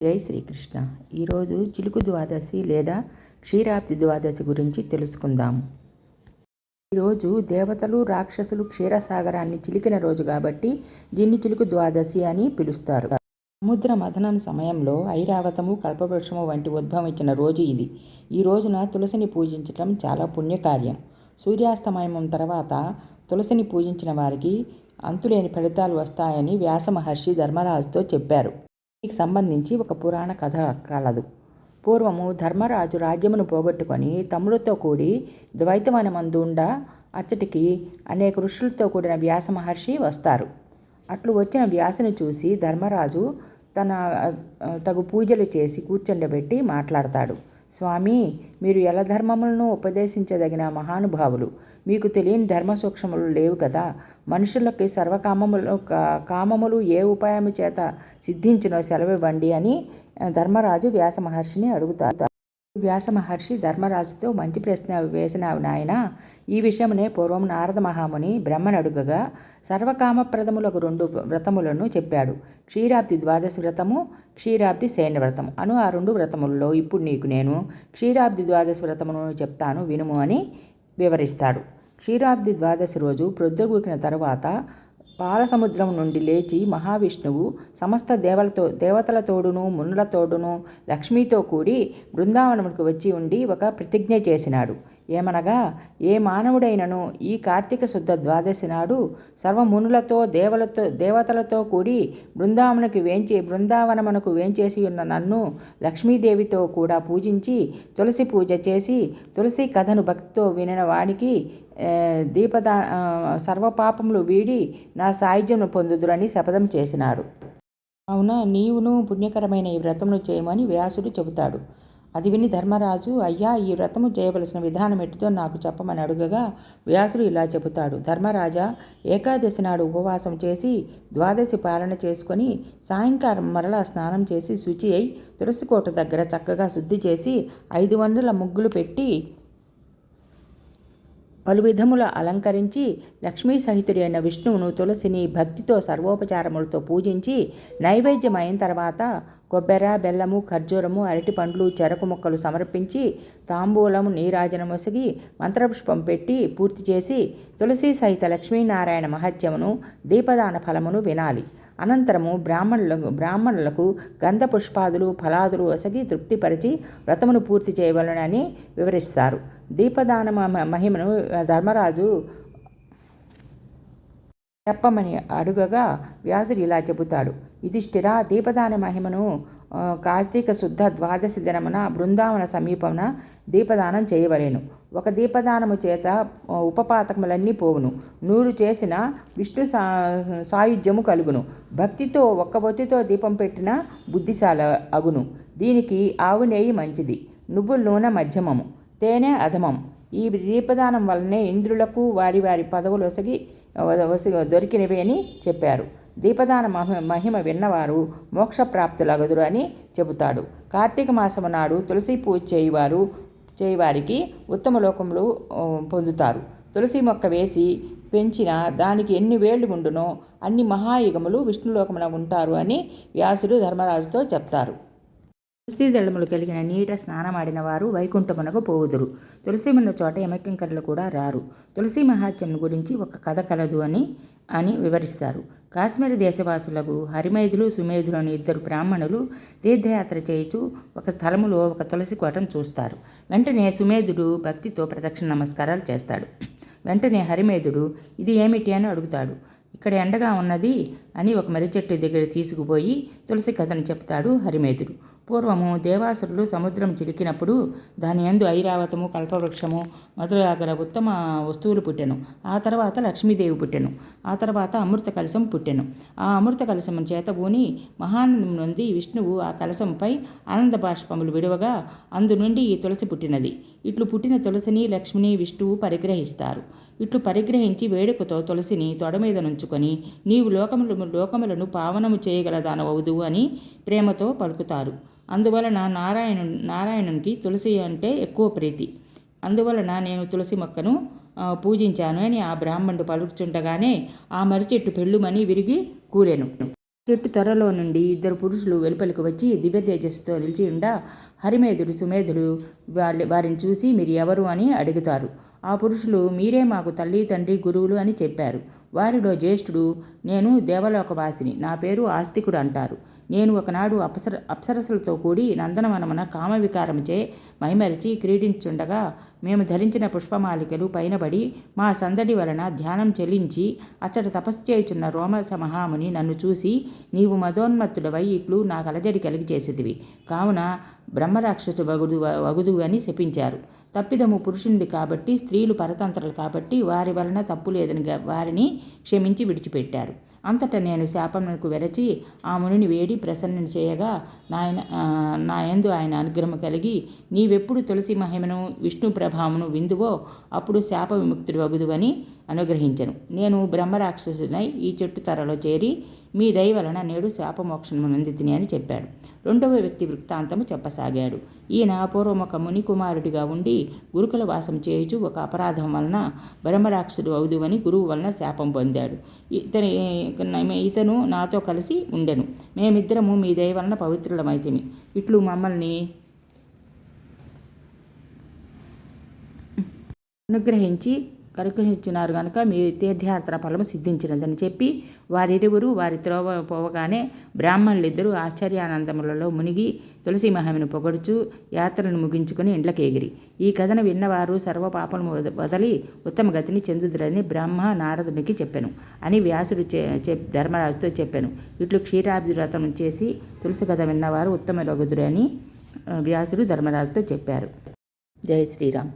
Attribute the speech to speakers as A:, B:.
A: జై శ్రీకృష్ణ. ఈరోజు చిలుకు ద్వాదశి లేదా క్షీరాబ్ది ద్వాదశి గురించి తెలుసుకుందాం. ఈరోజు దేవతలు రాక్షసులు క్షీరసాగరాన్ని చిలికిన రోజు కాబట్టి దీన్ని చిలుకు ద్వాదశి అని పిలుస్తారు. సముద్ర మథనం సమయంలో ఐరావతము కల్పవృక్షము వంటి ఉద్భవించిన రోజు ఇది. ఈ రోజున తులసిని పూజించటం చాలా పుణ్యకార్యం. సూర్యాస్తమయం తర్వాత తులసిని పూజించిన వారికి అంతులేని ఫలితాలు వస్తాయని వ్యాస మహర్షి ధర్మరాజుతో చెప్పారు. దీనికి సంబంధించి ఒక పురాణ కథ కలదు. పూర్వము ధర్మరాజు రాజ్యమును పోగొట్టుకొని తమ్ముడితో కూడి ద్వైతవనమందుండ అచ్చటికి అనేక ఋషులతో కూడిన వ్యాస మహర్షి వస్తారు. అట్లు వచ్చిన వ్యాసుని చూసి ధర్మరాజు తన తగు పూజలు చేసి కూర్చుండబెట్టి మాట్లాడతాడు. స్వామి మీరు ఎలా ధర్మములను ఉపదేశించదగిన మహానుభావులు? మీకు తెలియని ధర్మ సూక్ష్మములు లేవు కదా? మనుషులకి సర్వకామములు కామములు ఏ ఉపాయము చేత సిద్ధించినో సెలవివ్వండి అని ధర్మరాజు వ్యాస మహర్షిని అడుగుతారు. వ్యాస మహర్షి ధర్మరాజుతో మంచి ప్రశ్న వేసినావు నాయన. ఈ విషయమునే పూర్వం నారద మహాముని బ్రహ్మనడుగగా సర్వకామప్రదములకు రెండు వ్రతములను చెప్పాడు. క్షీరాబ్ది ద్వాదశి వ్రతము క్షీరాబ్ది శయన వ్రతం అను ఆ రెండు వ్రతములలో ఇప్పుడు నీకు నేను క్షీరాబ్ది ద్వాదశి వ్రతమును చెప్తాను వినుము అని వివరిస్తాడు. క్షీరాబ్ది ద్వాదశి రోజు ప్రొద్దుగూకిన తరువాత పాలసముద్రం నుండి లేచి మహావిష్ణువు సమస్త దేవలతో దేవతల తోడును మునుల తోడును లక్ష్మీతో కూడి బృందావనముకు వచ్చి ఉండి ఒక ప్రతిజ్ఞ చేసినాడు. ఏమనగా ఏ మానవుడైనను ఈ కార్తీక శుద్ధ ద్వాదశి నాడు సర్వమునులతో దేవలతో దేవతలతో కూడి బృందావనకు వేంచి బృందావనమునకు వేంచేసి ఉన్న నన్ను లక్ష్మీదేవితో కూడా పూజించి తులసి పూజ చేసి తులసి కథను భక్తితో వినిన వాడికి దీపదా సర్వపాపములు వీడి నా సాయుధ్యమును పొందుదురని శపథం చేసినాడు. కావున నీవును పుణ్యకరమైన ఈ వ్రతమును చేయమని వ్యాసుడు చెబుతాడు. అది విని ధర్మరాజు అయ్యా ఈ వ్రతము చేయవలసిన విధానం ఎటుతో నాకు చెప్పమని అడుగగా వ్యాసుడు ఇలా చెబుతాడు. ధర్మరాజా ఏకాదశి నాడు ఉపవాసం చేసి ద్వాదశి పాలన చేసుకొని సాయంకాలం మరలా స్నానం చేసి శుచి అయి తులసికోట దగ్గర చక్కగా శుద్ధి చేసి ఐదు వందల ముగ్గులు పెట్టి పలు విధముల అలంకరించి లక్ష్మీ సహితుడైన విష్ణువును తులసిని భక్తితో సర్వోపచారములతో పూజించి నైవేద్యం అయిన తర్వాత కొబ్బెర బెల్లము ఖర్జూరము అరటి పండ్లు చెరకు మొక్కలు సమర్పించి తాంబూలము నీరాజనమొసగి మంత్రపుష్పం పెట్టి పూర్తి చేసి తులసి సహిత లక్ష్మీనారాయణ మహత్యమును దీపదాన ఫలమును వినాలి. అనంతరము బ్రాహ్మణులకు బ్రాహ్మణులకు గంధ పుష్పాదులు ఫలాదులు వసగి తృప్తిపరిచి వ్రతమును పూర్తి చేయవలనని వివరిస్తారు. దీపదాన మహిమను ధర్మరాజు చెప్పమని అడుగగా వ్యాసుడు ఇలా చెబుతాడు. యుధిష్ఠిర దీపదాన మహిమను కార్తీక శుద్ధ ద్వాదశి దినమున బృందావన సమీపమున దీపదానం చేయవలేను. ఒక దీపదానము చేత ఉపపాతకములన్నీ పోవును. నూరు చేసిన విష్ణు సా సాయుధ్యము కలుగును. భక్తితో ఒక్క ఒత్తితో దీపం పెట్టిన బుద్ధిశాల అగును. దీనికి ఆవు నెయ్యి మంచిది. నువ్వు నూనె మధ్యమము తేనె అధమం ఈ దీపదానం వల్లనే ఇంద్రులకు వారి వారి పదవులు ఒసగి దొరికినవి అని చెప్పారు. దీపదాన మహి మహిమ విన్నవారు మోక్షప్రాప్తులగదురు అని చెబుతాడు. కార్తీక మాసము నాడు తులసి పూజ చేయవారు చేయవారికి ఉత్తమ లోకములు పొందుతారు. తులసి మొక్క వేసి పెంచిన దానికి ఎన్ని వేళ్ళు ఉండునో అన్ని మహాయుగములు విష్ణులోకమున ఉంటారు అని వ్యాసుడు ధర్మరాజుతో చెప్తారు. తులసిదళములు కలిగిన నీట స్నానమాడిన వారు వైకుంఠమునకు పోవుదురు. తులసిమున్న చోట యమకింకరులు కూడా రారు. తులసి మహాత్యం గురించి ఒక కథ కలదు అని అని వివరిస్తారు. కాశ్మీర దేశవాసులకు హరిమైదులు సుమేధులు అని ఇద్దరు బ్రాహ్మణులు తీర్థయాత్ర చేయుచు ఒక స్థలములో ఒక తులసి కోటను చూస్తారు. వెంటనే సుమేధుడు భక్తితో ప్రదక్షిణ నమస్కారాలు చేస్తాడు. వెంటనే హరిమేధుడు ఇది ఏమిటి? అని అడుగుతాడు. ఇక్కడ ఎండగా ఉన్నది అని ఒక మర్రి చెట్టు దగ్గర తీసుకుపోయి తులసి కథను చెప్తాడు హరిమేధుడు. పూర్వము దేవాసురులు సముద్రం చిలికినప్పుడు దాని యందు ఐరావతము కల్పవృక్షము మొదలగల ఉత్తమ వస్తువులు పుట్టెను. ఆ తర్వాత లక్ష్మీదేవి పుట్టెను. ఆ తర్వాత అమృత కలశం పుట్టెను. ఆ అమృత కలశం చేత ఊని మహానందం నుండి విష్ణువు ఆ కలశంపై ఆనంద బాష్పములు విడవగా అందు నుండి ఈ తులసి పుట్టినది. ఇట్లు పుట్టిన తులసిని లక్ష్మిని విష్ణువు పరిగ్రహిస్తారు. ఇట్లు పరిగ్రహించి వేడుకతో తులసిని తొడ మీద నుంచుకొని నీవు లోకములు లోకములను పావనము చేయగల దానవవుదు అని ప్రేమతో పలుకుతారు. అందువలన నారాయణు నారాయణునికి తులసి అంటే ఎక్కువ ప్రీతి. అందువలన నేను తులసి మొక్కను పూజించాను అని ఆ బ్రాహ్మణుడు పలుకుచుండగానే ఆ మరిచెట్టు పెళ్ళుమని విరిగి కూరాను. చెట్టు త్వరలో నుండి ఇద్దరు పురుషులు వెలుపలికి వచ్చి దివ్య తేజస్సుతో నిలిచి ఉండా హరిమేధుడు సుమేధుడు వాళ్ళ వారిని చూసి మీరు ఎవరు అని అడుగుతారు. ఆ పురుషులు మీరే మాకు తల్లి తండ్రి గురువులు అని చెప్పారు. వారిలో జ్యేష్ఠుడు నేను దేవలోకవాసిని నా పేరు ఆస్తికుడు అంటారు. నేను ఒకనాడు అప్సర అప్సరసులతో కూడి నందనవనమున కామవికారముచే మైమరిచి క్రీడించుండగా మేము ధరించిన పుష్పమాలికలు పైనబడి మా సందడి వలన ధ్యానం చెల్లించి అచ్చట తపస్సు చేయుచున్న రోమస మహాముని నన్ను చూసి నీవు మదోన్మత్తుడవై ఇట్లు నాకు అలజడి కలిగి చేసేదివి కావున బ్రహ్మరాక్షసు వగుదు వగుదు అని శపించారు. తప్పిదము పురుషునిది కాబట్టి స్త్రీలు పరతంత్రలు కాబట్టి వారి వలన తప్పు లేదని వారిని క్షమించి విడిచిపెట్టారు. అంతటా నేను శాపమునకు వెరచి ఆ మునిని వేడి ప్రసన్న చేయగా నాయన నా యందు ఆయన అనుగ్రహం కలిగి నీవెప్పుడు తులసి మహిమను విష్ణు ప్రభావమును విందువో అప్పుడు శాప విముక్తుడు వగుదువని అనుగ్రహించను. నేను బ్రహ్మరాక్షసునై ఈ చెట్టు తరలో చేరి మీ దయ వలన నేడు శాపమోక్షము నందితిని అని చెప్పాడు. రెండవ వ్యక్తి వృత్తాంతము చెప్పసాగాడు. ఈయన పూర్వం ఒక ముని కుమారుడిగా ఉండి గురుకుల వాసం చేయుచు ఒక అపరాధం వలన బ్రహ్మరాక్షుడు అవుదువని గురువు వలన శాపం పొందాడు. ఇతని ఇతను నాతో కలిసి ఉండెను. మేమిద్దరము మీ దయ వలన పవిత్రులమైతిమి. ఇట్లు మమ్మల్ని అనుగ్రహించి కనుకరించినారు కనుక మీ తీర్థయాత్ర ఫలము సిద్ధించినదని చెప్పి వారిరువురు వారి త్రోవ పోవగానే బ్రాహ్మణులిద్దరూ ఆశ్చర్యానందములలో మునిగి తులసి మహామిని పొగడుచు యాత్రను ముగించుకుని ఇండ్లకేగిరి ఈ కథను విన్నవారు సర్వపాపము వదలి ఉత్తమ గతిని చెందుదురని బ్రహ్మ నారదునికి చెప్పాను. అని వ్యాసుడు చె ధర్మరాజుతో చెప్పాను. ఇట్లు క్షీరాబ్ది వ్రతం చేసి తులసి కథ విన్నవారు ఉత్తమ రగుదురని వ్యాసుడు ధర్మరాజుతో చెప్పారు. జై శ్రీరామ్.